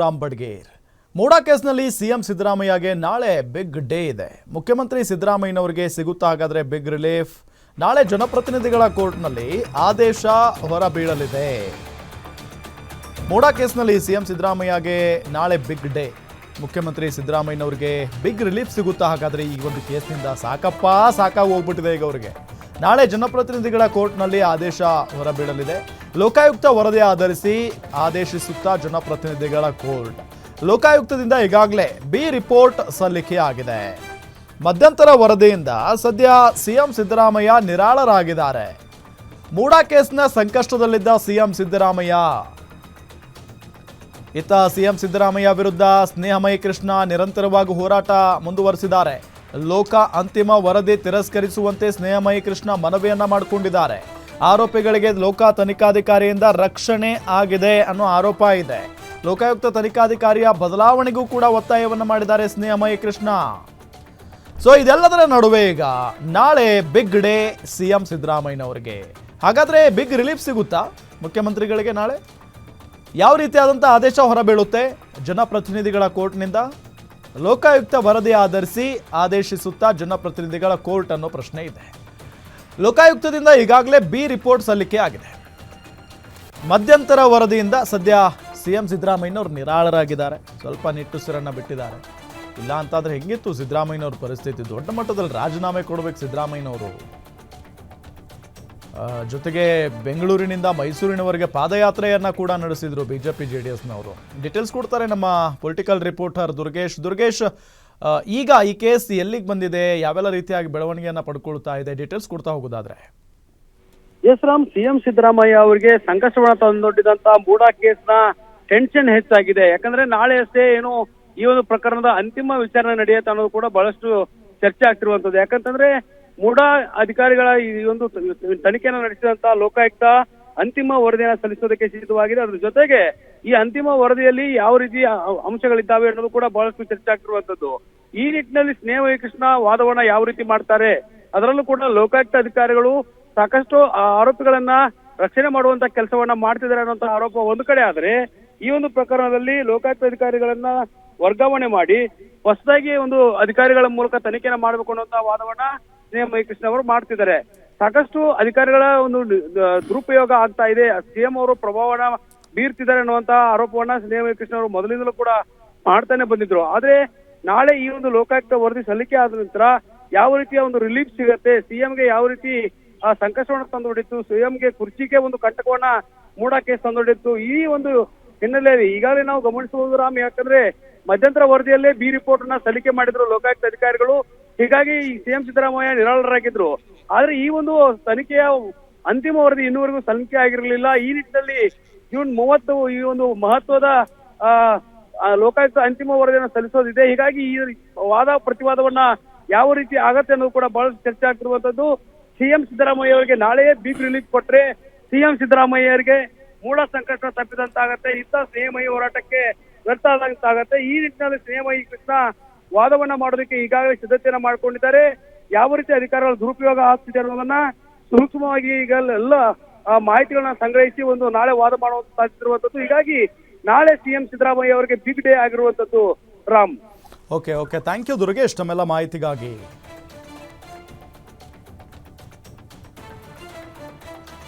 ರಾಮ್ ಬಡ್ಗೇರ್. ಮೂಡ ಕೇಸ್ನಲ್ಲಿ ಸಿಎಂ ಸಿದ್ದರಾಮಯ್ಯಗೆ ನಾಳೆ big day ಇದೆ. ಮುಖ್ಯಮಂತ್ರಿ ಸಿದ್ದರಾಮಯ್ಯನವರಿಗೆ ಸಿಗುತ್ತಾ ಹಾಗಾದ್ರೆ ಬಿಗ್ ರಿಲೀಫ್? ನಾಳೆ ಜನಪ್ರತಿನಿಧಿಗಳ ಕೋರ್ಟ್ನಲ್ಲಿ ಆದೇಶ ಹೊರಬೀಳಲಿದೆ. ಮೂಡ ಕೇಸ್ನಲ್ಲಿ ಸಿಎಂ ಸಿದ್ದರಾಮಯ್ಯಗೆ ನಾಳೆ ಬಿಗ್ ಡೇ. ಮುಖ್ಯಮಂತ್ರಿ ಸಿದ್ದರಾಮಯ್ಯನವರಿಗೆ ಬಿಗ್ ರಿಲೀಫ್ ಸಿಗುತ್ತಾ ಹಾಗಾದ್ರೆ ಈ ಒಂದು ಕೇಸ್ನಿಂದ ಸಾಕಪ್ಪ, ಸಾಕಾಗಿ ಹೋಗ್ಬಿಟ್ಟಿದೆ ಈಗ ಅವರಿಗೆ. ನಾಳೆ ಜನಪ್ರತಿನಿಧಿಗಳ ಕೋರ್ಟ್ನಲ್ಲಿ ಆದೇಶ ಹೊರಬೀಳಲಿದೆ. ಲೋಕಾಯುಕ್ತ ವರದಿ ಆಧರಿಸಿ ಆದೇಶಿಸುತ್ತಾ ಜನಪ್ರತಿನಿಧಿಗಳ ಕೋರ್ಟ್. ಲೋಕಾಯುಕ್ತದಿಂದ ಈಗಾಗಲೇ ಬಿ ರಿಪೋರ್ಟ್ ಸಲ್ಲಿಕೆಯಾಗಿದೆ ಮಧ್ಯಂತರ ವರದಿಯಿಂದ ಸದ್ಯ ಸಿಎಂ ಸಿದ್ದರಾಮಯ್ಯ ನಿರಾಳರಾಗಿದ್ದಾರೆ. ಮೂಡಾ ಕೇಸ್ನ ಸಂಕಷ್ಟದಲ್ಲಿದ್ದ ಸಿಎಂ ಸಿದ್ದರಾಮಯ್ಯ. ಇತ್ತ ಸಿಎಂ ಸಿದ್ದರಾಮಯ್ಯ ವಿರುದ್ಧ ಸ್ನೇಹಮಯ ಕೃಷ್ಣ ನಿರಂತರವಾಗಿ ಹೋರಾಟ ಮುಂದುವರೆಸಿದ್ದಾರೆ. ಲೋಕ ಅಂತಿಮ ವರದಿ ತಿರಸ್ಕರಿಸುವಂತೆ ಸ್ನೇಹಮಯಿ ಕೃಷ್ಣ ಮನವಿಯನ್ನ ಮಾಡಿಕೊಂಡಿದ್ದಾರೆ. ಆರೋಪಿಗಳಿಗೆ ಲೋಕ ತನಿಖಾಧಿಕಾರಿಯಿಂದ ರಕ್ಷಣೆ ಆಗಿದೆ ಅನ್ನೋ ಆರೋಪ ಇದೆ. ಲೋಕಾಯುಕ್ತ ತನಿಖಾಧಿಕಾರಿಯ ಬದಲಾವಣೆಗೂ ಕೂಡ ಒತ್ತಾಯವನ್ನು ಮಾಡಿದ್ದಾರೆ ಸ್ನೇಹಮಯ ಕೃಷ್ಣ. ಸೊ, ಇದೆಲ್ಲದರ ನಡುವೆ ಈಗ ನಾಳೆ ಬಿಗ್ ಡೇ ಸಿಎಂ ಸಿದ್ದರಾಮಯ್ಯನವರಿಗೆ. ಹಾಗಾದ್ರೆ ಬಿಗ್ ರಿಲೀಫ್ ಸಿಗುತ್ತಾ ಮುಖ್ಯಮಂತ್ರಿಗಳಿಗೆ ನಾಳೆ? ಯಾವ ರೀತಿಯಾದಂಥ ಆದೇಶ ಹೊರಬೀಳುತ್ತೆ? ಜನಪ್ರತಿನಿಧಿಗಳ ಕೋರ್ಟ್ನಿಂದ? ಲೋಕಾಯುಕ್ತ ವರದಿ ಆಧರಿಸಿ ಆದೇಶಿಸುತ್ತಾ ಜನಪ್ರತಿನಿಧಿಗಳ ಕೋರ್ಟ್ ಅನ್ನೋ ಪ್ರಶ್ನೆ ಇದೆ. ಲೋಕಾಯುಕ್ತದಿಂದ ಈಗಾಗಲೇ ಬಿ ರಿಪೋರ್ಟ್ ಸಲ್ಲಿಕೆ ಆಗಿದೆ. ಮಧ್ಯಂತರ ವರದಿಯಿಂದ ಸದ್ಯ ಸಿಎಂ ಸಿದ್ದರಾಮಯ್ಯನವರು ನಿರಾಳರಾಗಿದ್ದಾರೆ. ಸ್ವಲ್ಪ ನಿಟ್ಟುಸಿರನ್ನ ಬಿಟ್ಟಿದ್ದಾರೆ. ಇಲ್ಲ ಅಂತಾದ್ರೆ ಹೆಂಗಿತ್ತು ಸಿದ್ದರಾಮಯ್ಯನವ್ರ ಪರಿಸ್ಥಿತಿ? ದೊಡ್ಡ ಮಟ್ಟದಲ್ಲಿ ರಾಜೀನಾಮೆ ಕೊಡಬೇಕು ಸಿದ್ದರಾಮಯ್ಯನವರು. ಜೊತೆಗೆ ಬೆಂಗಳೂರಿನಿಂದ ಮೈಸೂರಿನವರೆಗೆ ಪಾದಯಾತ್ರೆಯನ್ನ ಕೂಡ ನಡೆಸಿದ್ರು ಬಿಜೆಪಿ ಜೆ ಡಿ ಎಸ್ನವರು ಡೀಟೇಲ್ಸ್ ಕೊಡ್ತಾರೆ ನಮ್ಮ ಪೊಲಿಟಿಕಲ್ ರಿಪೋರ್ಟರ್ ದುರ್ಗೇಶ್. ದುರ್ಗೇಶ್ ಈಗ ಈ ಕೇಸ್ ಎಲ್ಲಿಗೆ ಬಂದಿದೆ? ಯಾವೆಲ್ಲ ರೀತಿಯಾಗಿ ಬೆಳವಣಿಗೆಯನ್ನ ಪಡ್ಕೊಳ್ತಾ ಇದೆ? ಡೀಟೇಲ್ಸ್ ಕೊಡ್ತಾ ಹೋಗೋದಾದ್ರೆ. ಎಸ್ ರಾಮ್ ಸಿಎಂ ಸಿದ್ದರಾಮಯ್ಯ ಅವರಿಗೆ ಸಂಕಷ್ಟವನ್ನ ತಂದೊಡ್ಡಿದಂತ ಮೂಡಾ ಕೇಸ್ನ ಟೆನ್ಷನ್ ಹೆಚ್ಚಾಗಿದೆ. ಯಾಕಂದ್ರೆ ನಾಳೆ ಅಷ್ಟೇ ಏನು ಈ ಒಂದು ಪ್ರಕರಣದ ಅಂತಿಮ ವಿಚಾರಣೆ ನಡೆಯುತ್ತೆ ಅನ್ನೋದು ಕೂಡ ಬಹಳಷ್ಟು ಚರ್ಚೆ ಆಗ್ತಿರುವಂತದ್ದು ಯಾಕಂತಂದ್ರೆ ಮೂಡಾ ಅಧಿಕಾರಿಗಳ ಈ ಒಂದು ತನಿಖೆಯನ್ನು ನಡೆಸಿದಂತ ಲೋಕಾಯುಕ್ತ ಅಂತಿಮ ವರದಿಯನ್ನು ಸಲ್ಲಿಸೋದಕ್ಕೆ ಸಿದ್ಧವಾಗಿದೆ. ಅದ್ರ ಜೊತೆಗೆ ಈ ಅಂತಿಮ ವರದಿಯಲ್ಲಿ ಯಾವ ರೀತಿ ಅಂಶಗಳಿದ್ದಾವೆ ಅನ್ನೋದು ಕೂಡ ಬಹಳಷ್ಟು ಚರ್ಚೆ ಆಗ್ತಿರುವಂತದ್ದು. ಈ ನಿಟ್ಟಿನಲ್ಲಿ ಸ್ನೇಹ ಕೃಷ್ಣ ವಾದವನ್ನ ಯಾವ ರೀತಿ ಮಾಡ್ತಾರೆ? ಅದರಲ್ಲೂ ಕೂಡ ಲೋಕಾಯುಕ್ತ ಅಧಿಕಾರಿಗಳು ಸಾಕಷ್ಟು ಆರೋಪಿಗಳನ್ನ ರಕ್ಷಣೆ ಮಾಡುವಂತ ಕೆಲಸವನ್ನ ಮಾಡ್ತಿದ್ದಾರೆ ಅನ್ನುವಂತ ಆರೋಪ ಒಂದು ಕಡೆ ಆದ್ರೆ, ಈ ಒಂದು ಪ್ರಕರಣದಲ್ಲಿ ಲೋಕಾಯುಕ್ತ ಅಧಿಕಾರಿಗಳನ್ನ ವರ್ಗಾವಣೆ ಮಾಡಿ, ಹೊಸದಾಗಿ ಒಂದು ಅಧಿಕಾರಿಗಳ ಮೂಲಕ ತನಿಖೆನ ಮಾಡಬೇಕು ಅನ್ನುವಂತ ವಾದವನ್ನ ಸಿಎಂ ಕೃಷ್ಣ ಅವರು ಮಾಡ್ತಿದ್ದಾರೆ. ಸಾಕಷ್ಟು ಅಧಿಕಾರಿಗಳ ಒಂದು ದುರುಪಯೋಗ ಆಗ್ತಾ ಇದೆ. ಸಿಎಂ ಅವರು ಪ್ರಭಾವನ ಬೀರ್ತಿದ್ದಾರೆ ಅನ್ನುವಂತ ಆರೋಪವನ್ನ ಸಿಎಂ ಕೃಷ್ಣ ಅವರು ಮೊದಲಿಂದಲೂ ಕೂಡ ಮಾಡ್ತಾನೆ ಬಂದಿದ್ರು. ಆದ್ರೆ ನಾಳೆ ಈ ಒಂದು ಲೋಕಾಯುಕ್ತ ವರದಿ ಸಲ್ಲಿಕೆ ಆದ ನಂತರ ಯಾವ ರೀತಿಯ ಒಂದು ರಿಲೀಫ್ ಸಿಗತ್ತೆ ಸಿಎಂಗೆ ಯಾವ ರೀತಿ ಸಂಕಷ್ಟವನ್ನು ತಂದೊಡ್ಡಿತ್ತು ಸಿಎಂಗೆ ಕುರ್ಚಿಗೆ ಒಂದು ಕಂಟಕವನ್ನ ಮೂಡಕ್ಕೆ ಕೇಸ್ ತಂದೊಡ್ಡಿತ್ತು, ಈ ಒಂದು ಹಿನ್ನೆಲೆಯಲ್ಲಿ ಈಗಾಗಲೇ ನಾವು ಗಮನಿಸಬಹುದು ರಾಮ್, ಯಾಕಂದ್ರೆ ಮಧ್ಯಂತರ ವರದಿಯಲ್ಲೇ ಬಿ ರಿಪೋರ್ಟ್ ಅನ್ನ ಸಲ್ಲಿಕೆ ಮಾಡಿದ್ರು ಲೋಕಾಯುಕ್ತ ಅಧಿಕಾರಿಗಳು. ಹೀಗಾಗಿ ಸಿಎಂ ಸಿದ್ದರಾಮಯ್ಯ ನಿರಾಳರಾಗಿದ್ರು. ಆದ್ರೆ ಈ ಒಂದು ತನಿಖೆಯ ಅಂತಿಮ ವರದಿ ಇನ್ನೂವರೆಗೂ ಸಲ್ಲಿಕೆ ಆಗಿರಲಿಲ್ಲ. ಈ ನಿಟ್ಟಿನಲ್ಲಿ ಜೂನ್ ಮೂವತ್ತು ಈ ಒಂದು ಮಹತ್ವದ ಲೋಕಾಯುಕ್ತ ಅಂತಿಮ ವರದಿಯನ್ನು ಸಲ್ಲಿಸೋದಿದೆ. ಹೀಗಾಗಿ ಈ ವಾದ ಪ್ರತಿವಾದವನ್ನ ಯಾವ ರೀತಿ ಆಗತ್ತೆ ಅನ್ನೋದು ಕೂಡ ಬಹಳಷ್ಟು ಚರ್ಚೆ ಆಗ್ತಿರುವಂತದ್ದು. ಸಿಎಂ ಸಿದ್ದರಾಮಯ್ಯ ಅವರಿಗೆ ನಾಳೆಯೇ ಬಿಗ್ ರಿಲೀಫ್ ಕೊಟ್ರೆ ಸಿಎಂ ಸಿದ್ದರಾಮಯ್ಯರಿಗೆ ಮೂಲ ಸಂಕಷ್ಟ ತಪ್ಪಿದಂತಾಗತ್ತೆ. ಇತ್ತ ಸಿಎಂಐ ಹೋರಾಟಕ್ಕೆ ವ್ಯರ್ಥ ಆದಂತಾಗತ್ತೆ. ಈ ನಿಟ್ಟಿನಲ್ಲಿ ಸಿಎಂಐ ಕೃಷ್ಣ ವಾದವನ್ನ ಮಾಡೋದಕ್ಕೆ ಈಗಾಗಲೇ ಸಿದ್ಧತೆಯನ್ನ ಮಾಡ್ಕೊಂಡಿದ್ದಾರೆ. ಯಾವ ರೀತಿ ಅಧಿಕಾರಿಗಳ ದುರುಪಯೋಗ ಆಗ್ತಿದೆ ಅನ್ನೋದನ್ನ ಸೂಕ್ಷ್ಮವಾಗಿ ಈಗ ಎಲ್ಲ ಮಾಹಿತಿಗಳನ್ನ ಸಂಗ್ರಹಿಸಿ ಒಂದು ನಾಳೆ ವಾದ ಮಾಡುವಂತ ಹೀಗಾಗಿ ನಾಳೆ ಸಿಎಂ ಸಿದ್ದರಾಮಯ್ಯ ಅವರಿಗೆ ಬಿಗ್ ಡೇ ಆಗಿರುವಂತದ್ದು Ram. Okay okay thank you Durgesh ತಮ್ಮೆಲ್ಲ ಮಾಹಿತಿಗಾಗಿ.